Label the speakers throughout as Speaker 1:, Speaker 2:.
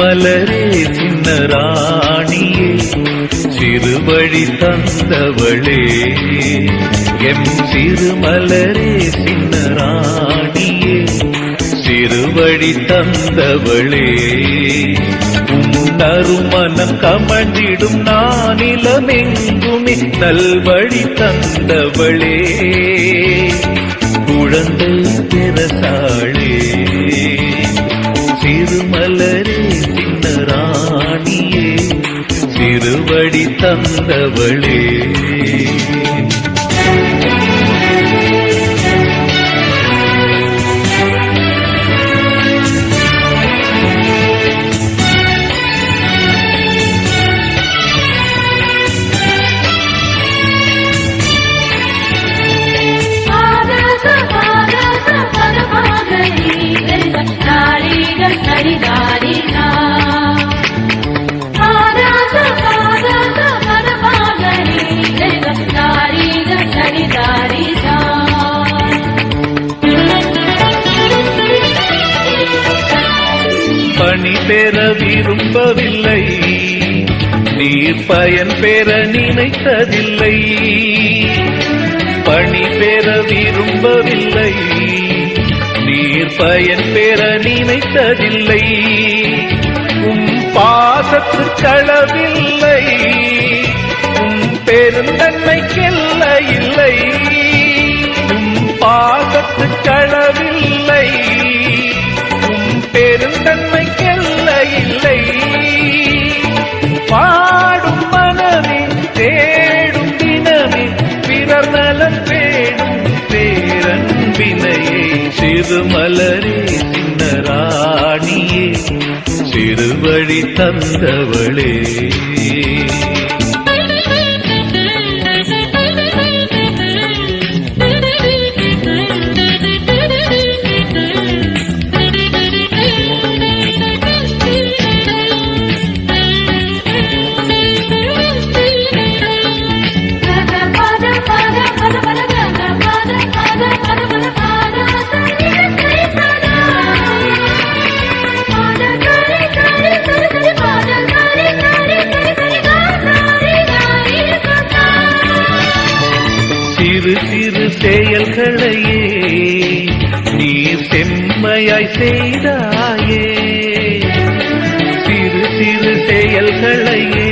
Speaker 1: மலரே சின்ன ராணியே சிறுவழி தந்தவளே எம் சிறுமலரே சின்ன ராணியே சிறுவழி தந்தவளே. உன்னருமனம் கமழ்ந்திடும் நானிலமெங்குமே நல்வழி தந்தவளே. குழந்தை பிறசாளே திருவடி தந்தவளே. விரும்பவில்லை. நீர் பயன் பெற நினைத்ததில்லை. பணி பெற விரும்பவில்லை. நீர் பயன் பெற நினைத்ததில்லை. உம் பாசத்து களவில்லை. உம் பெருந்தன்மைக்கெல்ல இல்லை உம் பாசத்து களவில்லை. உம் பெருந்தன்மை பேரன்பினையே சிறுமலரே சின்ன ராணியே சிறுவழி தந்தவளே. செம்மையாய் செய்தாயே. சிறு சிறு செயல்களையே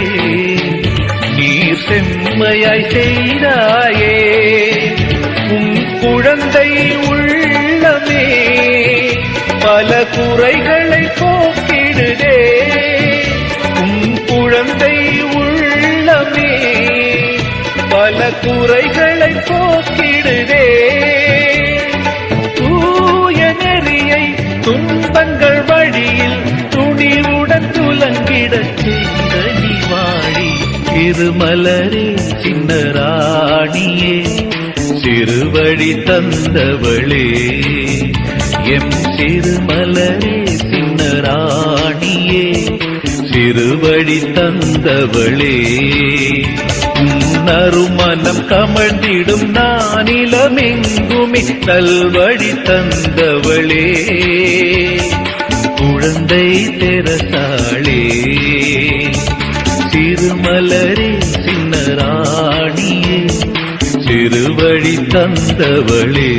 Speaker 1: நீர் செம்மையாய் செய்தாயே. உன் குழந்தை உள்ளமே பல குறைகளை போக்கிடுதே. உன் குழந்தை உள்ளமே பல குறைகளை போக்கிடுதே. திருமலரே சின்ன ராணியே சிறுவழி தந்தவளே. எம் சிறுமலரே சின்ன ராணியே சிறுவழி தந்தவளே. நறுமணம் கமழ்ந்திடும் நானிலமெங்குமே நல்வழி தந்தவளே. குழந்தை தெரசாளே. திருமலரே சின்ன ராணியே சிறுவழி தந்தவளே.